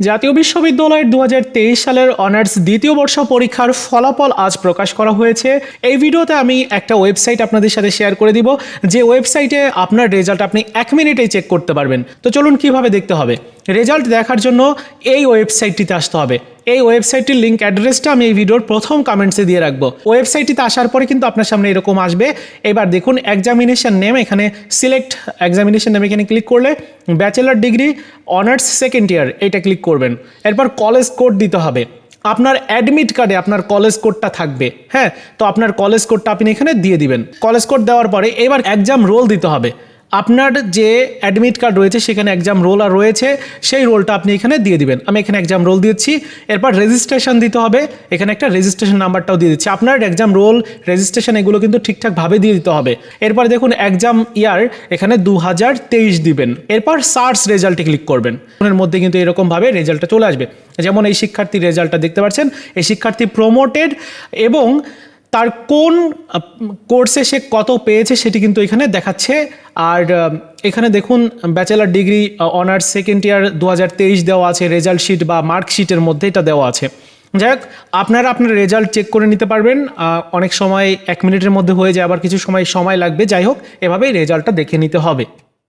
জাতীয় বিশ্ববিদ্যালয়ের দু হাজার তেইশ সালের অনার্স দ্বিতীয় বর্ষ পরীক্ষার ফলাফল আজ প্রকাশ করা হয়েছে। এই ভিডিওতে আমি একটা ওয়েবসাইট আপনাদের সাথে শেয়ার করে দিব। যে ওয়েবসাইটে আপনার রেজাল্ট আপনি এক মিনিটেই চেক করতে পারবেন। তো চলুন কীভাবে দেখতে হবে। রেজাল্ট দেখার জন্য এই ওয়েবসাইটটিতে আসতে হবে। এই ওয়েবসাইটটির লিঙ্ক অ্যাড্রেসটা আমি এই ভিডিওর প্রথম কমেন্টসে দিয়ে রাখব। ওয়েবসাইটটিতে আসার পরে কিন্তু আপনার সামনে এরকম আসবে। এবার দেখুন এক্সামিনেশন নেম এখানে সিলেক্ট এক্সামিনেশন নেম এখানে ক্লিক করলে bachelor degree honours second year এটা ক্লিক করবেন। এরপর কলেজ কোড দিতে হবে। আপনার অ্যাডমিট কার্ডে আপনার কলেজ কোডটা থাকবে। হ্যাঁ? তো আপনার কলেজ কোডটা আপনি এখানে দিয়ে দিবেন। কলেজ কোড দেওয়ার পরে এবার এক্সাম রোল দিতে হবে। আপনার যে অ্যাডমিট কার্ড রয়েছে, সেখানে এক্সাম রোল আর রয়েছে, সেই রোলটা আপনি এখানে দিয়ে দিবেন। আমি এখানে এক্সাম রোল দিচ্ছি। এরপর রেজিস্ট্রেশন দিতে হবে। এখানে একটা রেজিস্ট্রেশন নাম্বারটাও দিয়ে দিচ্ছি। আপনার এক্সাম রোল রেজিস্ট্রেশন এগুলো কিন্তু ঠিকঠাকভাবে দিয়ে দিতে হবে। এরপর দেখুন এক্সাম ইয়ার এখানে দু হাজার তেইশ দিবেন। এরপর সার্চ রেজাল্টে ক্লিক করবেন। এর মধ্যে কিন্তু এরকমভাবে রেজাল্টটা চলে আসবে। যেমন এই শিক্ষার্থীর রেজাল্টটা দেখতে পাচ্ছেন। এই শিক্ষার্থী প্রমোটেড এবং তার কোন কোর্সে সে কত পেয়েছে সেটি কিন্তু এখানে দেখাচ্ছে। আর এখানে দেখুন, bachelor degree honours second year দু হাজার তেইশ দেওয়া আছে, রেজাল্ট শিট বা মার্কশিটের মধ্যে এটা দেওয়া আছে। যাই হোক, আপনারা আপনার রেজাল্ট চেক করে নিতে পারবেন। অনেক সময় এক মিনিটের মধ্যে হয়ে যায়, আবার কিছু সময় সময় লাগবে। যাই হোক, এভাবেই রেজাল্টটা দেখে নিতে হবে।